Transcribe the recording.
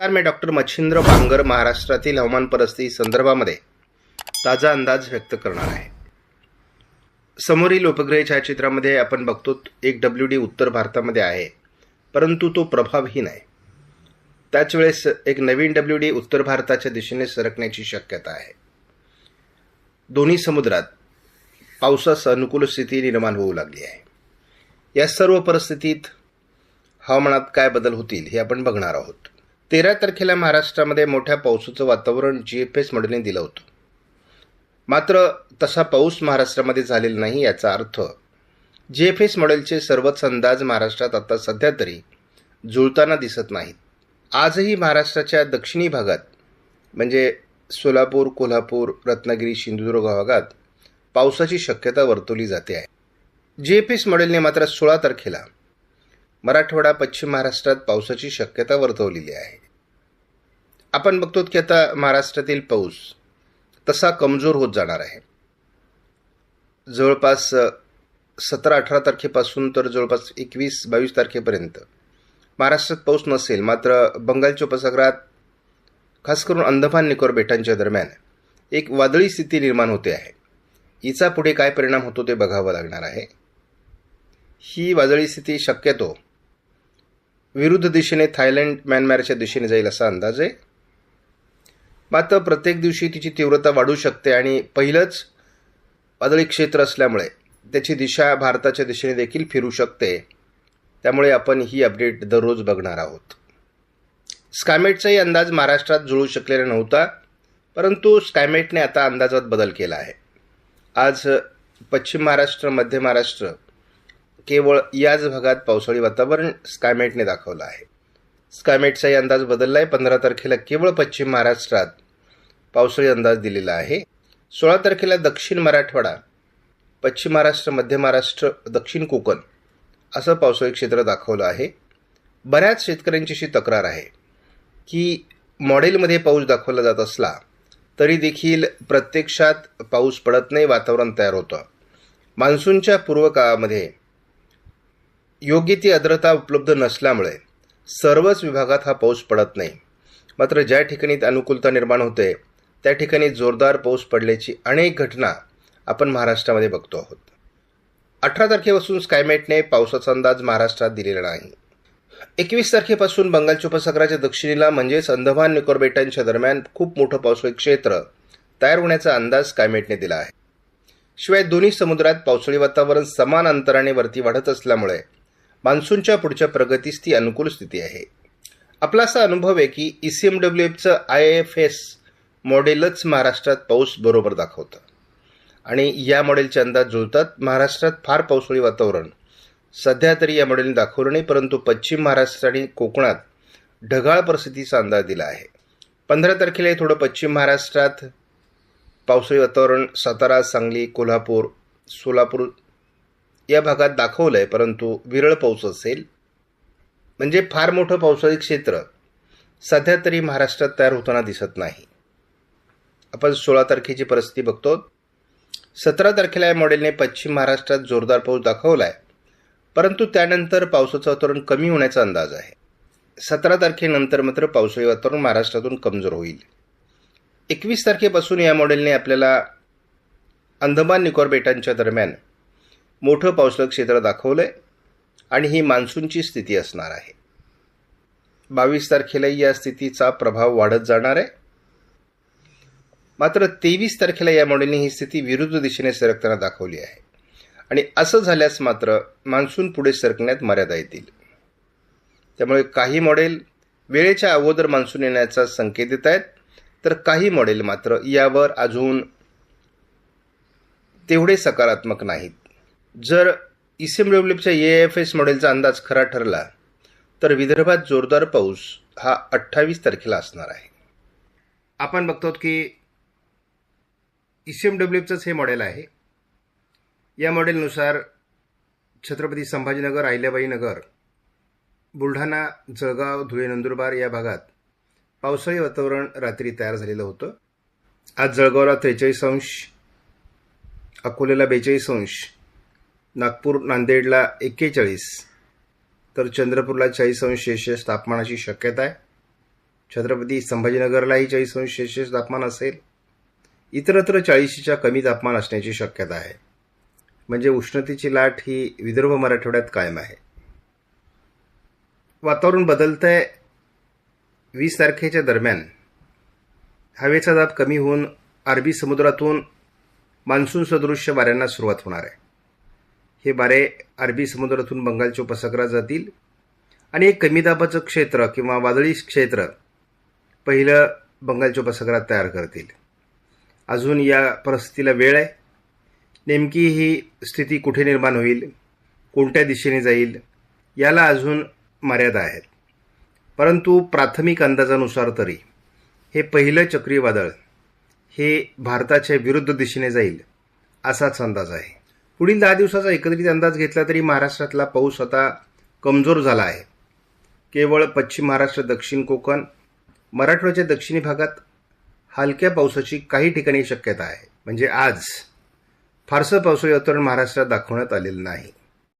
नमस्कार मी डॉक्टर मच्छिंद्र बांगर महाराष्ट्रातील हवामान परिस्थिती संदर्भामध्ये ताजा अंदाज व्यक्त करणार आहे. समोरील उपग्रह छायाचित्रामध्ये आपण बघतो एक डब्ल्यू डी उत्तर भारतामध्ये आहे परंतु तो प्रभावहीन आहे. त्याच वेळेस एक नवीन डब्ल्यू डी उत्तर भारताच्या दिशेने सरकण्याची शक्यता आहे. दोन्ही समुद्रात पावसास अनुकूल स्थिती निर्माण होऊ लागली आहे. या सर्व परिस्थितीत हवामानात काय बदल होतील हे आपण बघणार आहोत. तेरा तारखेला महाराष्ट्रामध्ये मोठ्या पावसाचं वातावरण जी एफ एस मॉडेलने दिलं होतं. मात्र तसा पाऊस महाराष्ट्रामध्ये झालेला नाही याचा अर्थ जी एफ एस मॉडेलचे सर्वच अंदाज महाराष्ट्रात आता सध्या तरी जुळताना दिसत नाहीत. आजही महाराष्ट्राच्या दक्षिणी भागात म्हणजे सोलापूर कोल्हापूर रत्नागिरी सिंधुदुर्ग भागात पावसाची शक्यता वर्तवली जाते आहे. जी एफ एस मॉडेलने मात्र सोळा तारखेला मराठवाडा पश्चिम महाराष्ट्रात पावसाची शक्यता वर्तवलेली आहे. आपण बघतो की आता महाराष्ट्रातील पाऊस तसा कमजोर होत जाणार आहे. जवळपास सतरा अठरा तारखेपासून तर जवळपास एकवीस बावीस तारखेपर्यंत महाराष्ट्रात पाऊस नसेल मात्र बंगालच्या उपसागरात खास करून अंदमान निकोबार बेटांच्या दरम्यान एक वादळी स्थिती निर्माण होते आहे. हिचा पुढे काय परिणाम होतो ते बघावं लागणार आहे. ही वादळी स्थिती शक्यतो विरुद्ध दिशेने थायलंड म्यानमारच्या दिशेने जाईल असा अंदाज आहे. मात्र प्रत्येक दिवशी तिची तीव्रता वाढू शकते आणि पहिलंच वादळी क्षेत्र असल्यामुळे त्याची दिशा भारताच्या दिशेने देखील फिरू शकते. त्यामुळे आपण ही अपडेट दररोज बघणार आहोत. स्कायमेटचाही अंदाज महाराष्ट्रात जुळू शकलेला नव्हता परंतु स्कायमेटने आता अंदाजात बदल केला आहे. आज पश्चिम महाराष्ट्र मध्य महाराष्ट्र केवळ याच भागात पावसाळी वातावरण स्कायमेटने दाखवलं आहे. स्कायमेटचाही अंदाज बदलला आहे पंधरा तारखेला केवळ पश्चिम महाराष्ट्रात पावसाळी अंदाज दिलेला आहे. सोळा तारखेला दक्षिण मराठवाडा पश्चिम महाराष्ट्र मध्य महाराष्ट्र दक्षिण कोकण असं पावसाळी क्षेत्र दाखवलं आहे. बऱ्याच शेतकऱ्यांची अशी तक्रार आहे की मॉडेलमध्ये पाऊस दाखवला जात असला तरी देखील प्रत्यक्षात पाऊस पडत नाही वातावरण तयार होतं. मान्सूनच्या पूर्व काळामध्ये योग्य ती आर्द्रता उपलब्ध नसल्यामुळे सर्वच विभागात हा पाऊस पडत नाही. मात्र ज्या ठिकाणी अनुकूलता निर्माण होते त्या ठिकाणी जोरदार पाऊस पडल्याची अनेक घटना आपण महाराष्ट्रामध्ये बघतो आहोत. अठरा तारखेपासून स्कायमेटने पावसाचा अंदाज महाराष्ट्रात दिलेला नाही. एकवीस तारखेपासून बंगालच्या उपसागराच्या दक्षिणेला म्हणजेच अंदमान निकोर बेटांच्या दरम्यान खूप मोठं पावसाळी क्षेत्र तयार होण्याचा अंदाज स्कायमेटने दिला आहे. शिवाय दोन्ही समुद्रात पावसाळी वातावरण समान अंतराने वरती वाढत असल्यामुळे मान्सूनच्या पुढच्या प्रगतीस ती अनुकूल स्थिती आहे. आपला असा अनुभव आहे की ई सी एम डब्ल्यू एफचं आय एफ एस मॉडेलच महाराष्ट्रात पाऊस बरोबर दाखवतं. आणि या मॉडेलचे अंदाज जुळतात महाराष्ट्रात फार पावसाळी वातावरण. सध्या तरी या मॉडेलने दाखवलं नाही परंतु पश्चिम महाराष्ट्र आणि कोकणात ढगाळ परिस्थितीचा अंदाज दिला आहे. पंधरा तारखेला थोडं पश्चिम महाराष्ट्रात पावसाळी वातावरण सातारा सांगली कोल्हापूर सोलापूर या भागात दाखवलं आहे परंतु विरळ पाऊस असेल म्हणजे फार मोठं पावसाळी क्षेत्र सध्या तरी महाराष्ट्रात तयार होताना दिसत नाही. आपण सोळा तारखेची परिस्थिती बघतो. सतरा तारखेला या मॉडेलने पश्चिम महाराष्ट्रात जोरदार पाऊस दाखवला आहे परंतु त्यानंतर पावसाचं वातावरण कमी होण्याचा अंदाज आहे. सतरा तारखेनंतर मात्र पावसाळी वातावरण महाराष्ट्रातून कमजोर होईल. एकवीस तारखेपासून या मॉडेलने आपल्याला अंदमान निकोबार बेटांच्या दरम्यान मोठं पावसाळं क्षेत्र दाखवलं आहे आणि ही मान्सूनची स्थिती असणार आहे. बावीस तारखेलाही या स्थितीचा प्रभाव वाढत जाणार आहे. मात्र तेवीस तारखेला या मॉडेलने ही स्थिती विरुद्ध दिशेने सरकताना दाखवली आहे. आणि असं झाल्यास मात्र मान्सून पुढे सरकण्यात मर्यादा येतील. त्यामुळे काही मॉडेल वेळेच्या अगोदर मान्सून येण्याचा संकेत देत आहेत. तर काही मॉडेल मात्र यावर अजून तेवढे सकारात्मक नाहीत. जर E C M A F S मॉडेलचा अंदाज खरा ठरला तर विदर्भात जोरदार पाऊस हा अठ्ठावीस तारखेला असणार आहे. आपण बघतो की ई सी एम डब्ल्यूचंच हे मॉडेल आहे. या मॉडेलनुसार छत्रपती संभाजीनगर अहिल्याबाई नगर बुलढाणा जळगाव धुळे नंदुरबार या भागात पावसाळी वातावरण रात्री तयार झालेलं होतं. आज जळगावला त्रेचाळीस अंश अकोल्याला बेचाळीस अंश नागपूर नांदेडला एक्केचाळीस तर चंद्रपूरला चाळीस अंश सेल्सिअस तापमानाची शक्यता आहे. छत्रपती संभाजीनगरलाही चाळीस अंश सेल्सिअस तापमान असेल. इतरत्र चाळीसच्या कमी तापमान असण्याची शक्यता आहे. म्हणजे उष्णतेची लाट ही विदर्भ मराठवाड्यात कायम आहे. वातावरण बदलतं आहे वीस तारखेच्या दरम्यान हवेचा दाब कमी होऊन अरबी समुद्रातून मान्सून सदृश्य वाऱ्यांना सुरुवात होणार आहे. हे बारे अरबी समुद्रातून बंगालच्या उपसागरात जातील. आणि एक कमी दाबाचं क्षेत्र किंवा वादळी क्षेत्र पहिलं बंगालच्या उपसागरात तयार करतील. अजून या परिस्थितीला वेळ आहे. नेमकी ही स्थिती कुठे निर्माण होईल? कोणत्या दिशेने जाईल? याला अजून मर्यादा आहेत. परंतु प्राथमिक अंदाजानुसार तरी हे पहिलं चक्रीवादळ हे भारताच्या विरुद्ध दिशेने जाईल असाच अंदाज आहे. पुढील दहा दिवसाचा एकत्रित अंदाज घेतला तरी महाराष्ट्रातला पाऊस आता कमजोर झाला आहे. केवळ पश्चिम महाराष्ट्र दक्षिण कोकण मराठवाड्याच्या दक्षिणी भागात हलक्या पावसाची काही ठिकाणी शक्यता आहे. म्हणजे आज फारसं पावसाळी वातावरण महाराष्ट्रात दाखवण्यात आलेलं नाही.